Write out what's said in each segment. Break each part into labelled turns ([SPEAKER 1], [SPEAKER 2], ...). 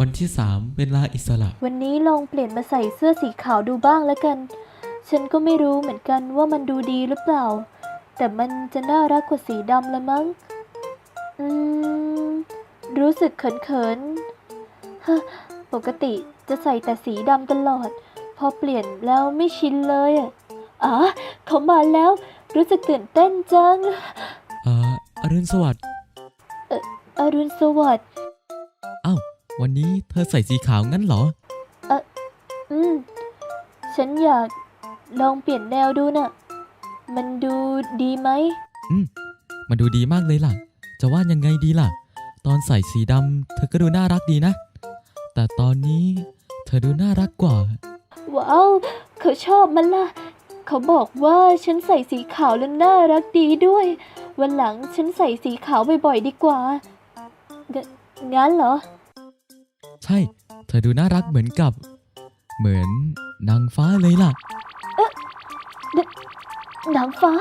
[SPEAKER 1] วันที่สามเวลาอิสระ
[SPEAKER 2] วันนี้ลองเปลี่ยนมาใส่เสื้อสีขาวดูบ้างแล้วกัน ฉันก็ไม่รู้เหมือนกันว่ามันดูดีหรือเปล่า แต่มันจะน่ารักกว่าสีดำละมั้ง อืม รู้สึกเขินๆฮะปกติจะใส่แต่สีดำตลอด พอเปลี่ยนแล้วไม่ชินเลยอะอ๋อเขามาแล้ว รู้สึกตื่นเต้นจัง
[SPEAKER 1] เอ่ออรุณสวัสดิ์
[SPEAKER 2] อรุณสวัสดิ์
[SPEAKER 1] อ้า ววันนี้เธอใส่สีขาวงั้นเหรอ
[SPEAKER 2] อืม ฉันอยากลองเปลี่ยนแนวดูน่ะ มันดูดีไหม
[SPEAKER 1] มาดูดีมากเลยล่ะ จะว่ายังไงดีล่ะ ตอนใส่สีดำเธอก็ดูน่ารักดีนะ แต่ตอนนี้เธอดูน่ารักกว่า
[SPEAKER 2] ว้าว เขาชอบมันล่ะ เขาบอกว่าฉันใส่สีขาวแล้วน่ารักดีด้วย วันหลังฉันใส่สีขาวบ่อยๆดีกว่า งั้นงั้นเหรอ
[SPEAKER 1] ใช่ เธอดูน่ารักเหมือนกับ เหมือนนางฟ้าเลยล่ะ
[SPEAKER 2] นางฟ้า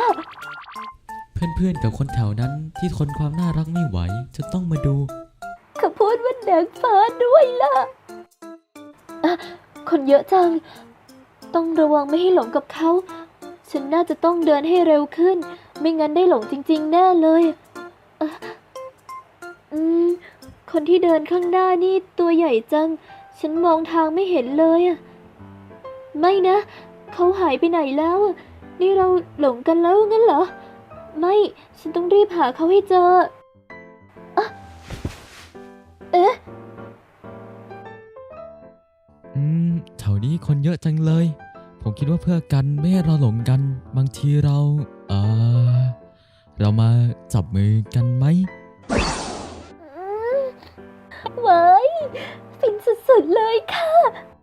[SPEAKER 1] เพื่อนๆกับคนแถวนั้นที่ทนความน่ารักไม่ไหว จะต้องมาดู
[SPEAKER 2] เขาพูดว่านางฟ้าด้วยล่ะอะคนเยอะจัง ต้องระวังไม่ให้หลงกับเขา ฉันน่าจะต้องเดินให้เร็วขึ้น ไม่งั้นได้หลงจริง ๆ แน่เลยอะอืม คนที่เดินข้างหน้านี่ตัวใหญ่จัง ฉันมองทางไม่เห็นเลยอะไม่นะ เขาหายไปไหนแล้วนี่เราหลงกันแล้วงั้นเหรอ ไม่ฉันต้องรีบหาเขาให้เจอเอ๊ะ
[SPEAKER 1] อืมแถวนี้คนเยอะจังเลย ผมคิดว่าเพื่อกันไม่ให้เราหลงกัน บางทีเรา เออเรามาจับมือกันไหม
[SPEAKER 2] ฟินสุดๆเลยค่ะ